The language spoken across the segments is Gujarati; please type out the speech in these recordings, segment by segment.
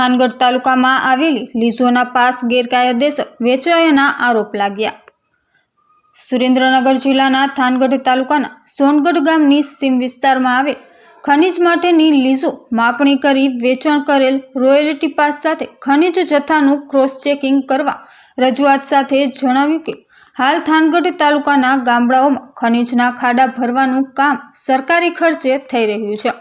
થાનગઢ તાલુકામાં આવેલી લીઝોના પાસ ગેરકાયદેસર વેચાયાના આરોપ લાગ્યા. સુરેન્દ્રનગર જિલ્લાના થાનગઢ તાલુકાના સોનગઢ ગામની સીમ વિસ્તારમાં આવેલ ખનિજ માટેની લીઝો માપણી કરી વેચાણ કરેલ રોયલ્ટી પાસ સાથે ખનિજ જથ્થાનું ક્રોસ ચેકિંગ કરવા રજૂઆત સાથે જણાવ્યું કે, હાલ થાનગઢ તાલુકાના ગામડાઓમાં ખનિજના ખાડા ભરવાનું કામ સરકારી ખર્ચે થઈ રહ્યું છે.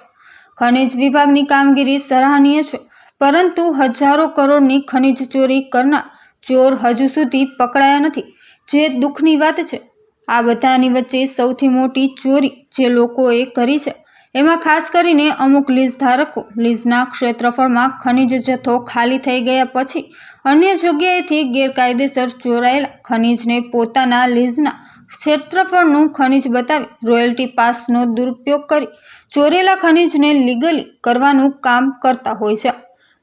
ખનિજ વિભાગની કામગીરી સરાહનીય છે. પરંતુ હજારો કરોડની ખનિજ ચોરી કરનાર ચોર હજુ સુધી પકડાયા નથી. જે દુઃખની વાત છે, આ બધાની વચ્ચે સૌથી મોટી ચોરી જે લોકોએ કરી છે, એમાં ખાસ કરીને અમુક લીઝ ધારકો લીઝના ક્ષેત્રફળમાં ખનિજ જથ્થો ખાલી થઈ ગયા પછી અન્ય જગ્યાએથી ગેરકાયદેસર ચોરાયેલા ખનિજને પોતાના લીઝના ક્ષેત્રફળનું ખનિજ બતાવી રોયલ્ટી પાસનો દુરુપયોગ કરી ચોરેલા ખનિજને લીગલી કરવાનું કામ કરતા હોય છે.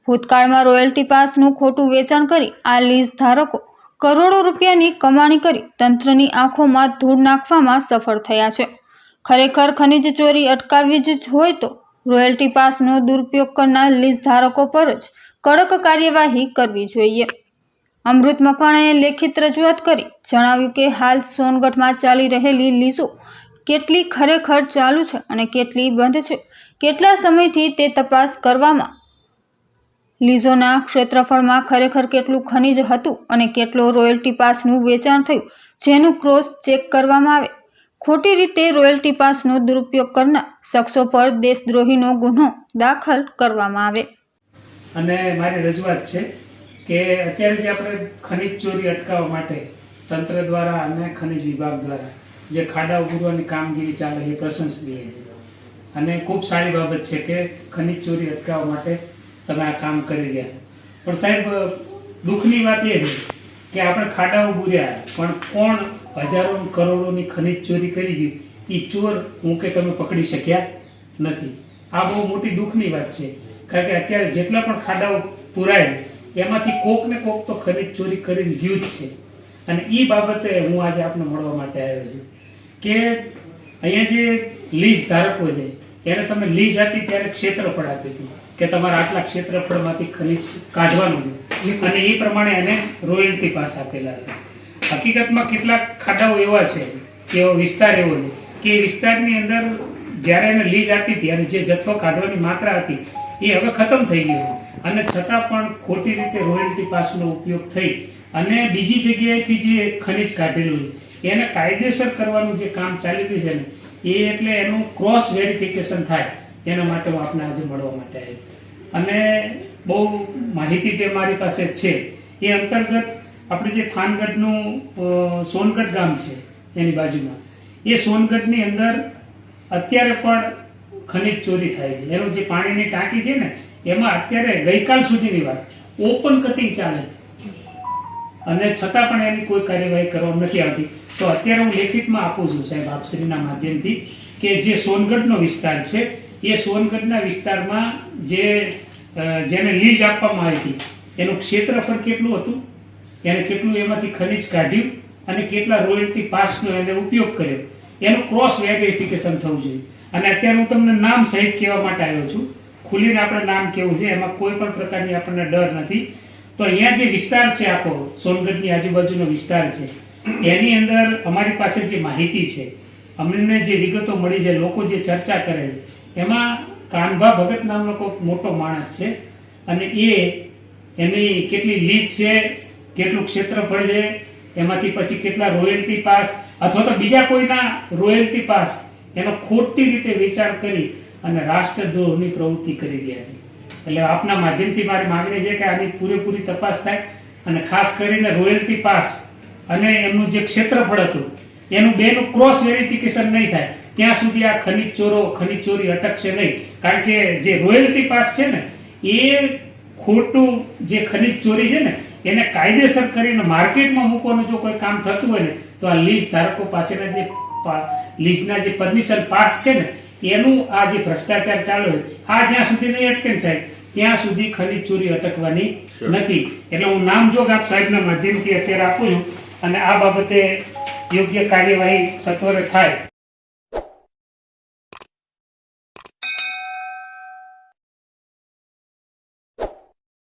ભૂતકાળમાં રોયલ્ટી પાસનું ખોટું વેચાણ કરી આ લીઝ ધારકો કરોડો રૂપિયાની કમાણી કરી તંત્રની આંખોમાં ધૂળ નાખવામાં સફળ થયા છે. ખરેખર ખનિજ ચોરી અટકાવવી જ હોય તો રોયલ્ટી પાસનો દુરુપયોગ કરનાર લીઝ ધારકો પર જ કડક કાર્યવાહી કરવી જોઈએ. અમૃત મકવાણાએ લેખિત રજૂઆત કરી જણાવ્યું કે હાલ સોનગઢમાં ચાલી રહેલી લીઝો કેટલી ખરેખર ચાલુ છે અને કેટલી બંધ છે. કેટલા સમયથી તે તપાસ કરવામાં લીઝોના ક્ષેત્રફળમાં ખરેખર કેટલું ખનિજ હતું અને કેટલો રોયલ્ટી પાસનું વેચાણ થયું, જેનું ક્રોસ ચેક કરવામાં આવે. ખોટી રીતે રોયલ્ટી પાસનો દુરુપયોગ કરનાર શખ્સો પર દેશદ્રોહીનો ગુનો દાખલ કરવામાં આવે. અને મારી રજૂઆત છે કે અત્યારે જે આપણે ખનિજ ચોરી અટકાવવા માટે તંત્ર દ્વારા અને ખનિજ વિભાગ દ્વારા જે ખાડા ઉગરવાની કામગીરી ચાલે એ પ્રશંસનીય અને ખૂબ સારી બાબત છે કે ખનિજ ચોરી અટકાવવા માટે તમે આ કામ કરી રહ્યા. પણ સાહેબ, દુઃખની વાત એ છે કે આપણે ખાડાઓ બુર્યા પણ કોણ હજારો કરોડોની ખનિજ ચોરી કરી ગયું? એ ચોર હું કે તમે પકડી શક્યા નથી. આ બહુ મોટી દુઃખની વાત છે. કારણ કે અત્યારે જેટલા પણ ખાડાઓ પુરાય, એમાંથી કોક ને કોક તો ખનિજ ચોરી કરીને ગયું જ છે. અને એ બાબતે હું આજે આપને મળવા માટે આવ્યો છું કે અહીંયા જે લીઝ ધારકો છે એને તમે લીઝ આપી ત્યારે ક્ષેત્રફળ આપી દીધું. કે તમારે આટલા ક્ષેત્રફળમાંથી ખનિજ કાઢવાનું છે. અને એ પ્રમાણે એને રોયલ્ટી પાસ આપેલા છે. હકીકતમાં કેટલાક ખાડાઓ એવા છે કે એવો વિસ્તાર એવો છે, કે એ વિસ્તારની અંદર જ્યારે એને લીઝ આપી હતી અને જે જથ્થો કાઢવાની માત્રા હતી, એ હવે ખતમ થઈ ગયો અને છતાં પણ ખોટી રીતે રોયલ્ટી પાસનો ઉપયોગ થઈ અને બીજી જગ્યાએથી જે ખનિજ કાઢેલું છે, એને કાયદેસર કરવાનું જે કામ ચાલી રહ્યું છે ને એ એટલે એનું ક્રોસ વેરિફિકેશન થાય. એના માટે હું આપને આજે મળવા માટે આવ્યો. અને બહુ માહિતી જે મારી પાસે છે, એ અંતર્ગત આપણે જે થાનગઢનું સોનગઢ ગામ છે, એની બાજુમાં, એ સોનગઢની અંદર અત્યારે પણ ખનિજ ચોરી થાય છે. એનું જે પાણીની ટાંકી છે ને, એમાં અત્યારે ગઈકાલ સુધીની વાત, ઓપન કટિંગ ચાલે છે. અને છતાં પણ એની કોઈ કાર્યવાહી કરવામાં નથી આવતી. તો અત્યારે હું લેખિતમાં આપું છું સાહેબ આપશ્રીના માધ્યમથી કે જે સોનગઢનો વિસ્તાર છે, એ સોનગઢના વિસ્તારમાં જે જેને લીઝ આપવામાં આવી હતી, એનું ક્ષેત્રફળ કેટલું હતું? એને કેટલું એમાંથી ખનિજ કાઢ્યું અને કેટલા રોયલ્ટી પાસનો એને ઉપયોગ કર્યો? એનું ક્રોસ વેરિફિકેશન થવું જોઈએ. અને અત્યારે હું તમને નામ સહિત કહેવા માટે આવ્યો છું. ખુલીને આપણે નામ કેવું છે, એમાં કોઈ પણ પ્રકારની આપણને ડર નથી. તો અહીંયા જે વિસ્તાર છે આખો, સોનગઢની આજુબાજુનો વિસ્તાર છે, એની અંદર અમારી પાસે જે માહિતી છે, અમને જે વિગતો મળી છે, લોકો જે ચર્ચા કરે છે, એમાં કાનભા ભગત નામનો કોઈક મોટો માણસ છે, અને એ એની કેટલી લીઝ છે, કેટલું ક્ષેત્રફળ છે, એમાંથી પછી કેટલા રોયલ્ટી પાસ, અથવા તો બીજા કોઈના રોયલ્ટી પાસ, એનો ખોટી રીતે વિચાર કરી અને રાષ્ટ્રદ્રોહની પ્રવૃત્તિ કરી રહ્યા છે. એટલે આપના માધ્યમથી મારી માંગણી છે કે આની પૂરેપૂરી તપાસ થાય અને ખાસ કરીને રોયલ્ટી પાસ અને એમનું જે ક્ષેત્રફળ હતું, એનું બેનું ક્રોસ વેરિફિકેશન નહીં થાય. ત્યાં સુધી આ ખનિજ ચોરો, ખનિજ ચોરી અટકશે નહીં. કારણ કે જે રોયલ્ટી પાસ છે ને, એ ખોટું જે ખનિજ ચોરી છે ને, એને કાયદેસર કરીને માર્કેટમાં મૂકવાનું જો કોઈ કામ થતું હોય ને, તો આ લીઝ ધારકો પાસેના જે લીઝના જે પરમિશન પાસ છે ને એનું આ જે ભ્રષ્ટાચાર ચાલુ હોય આ જ્યાં સુધી નહીં અટકે ને સાહેબ ત્યાં સુધી ખનીજ ચોરી અટકવાની નથી. એટલે હું નામ જોગ આપ સાહેબના માધ્યમથી અત્યારે આપું છું અને આ બાબતે યોગ્ય કાર્યવાહી સત્વરે થાય.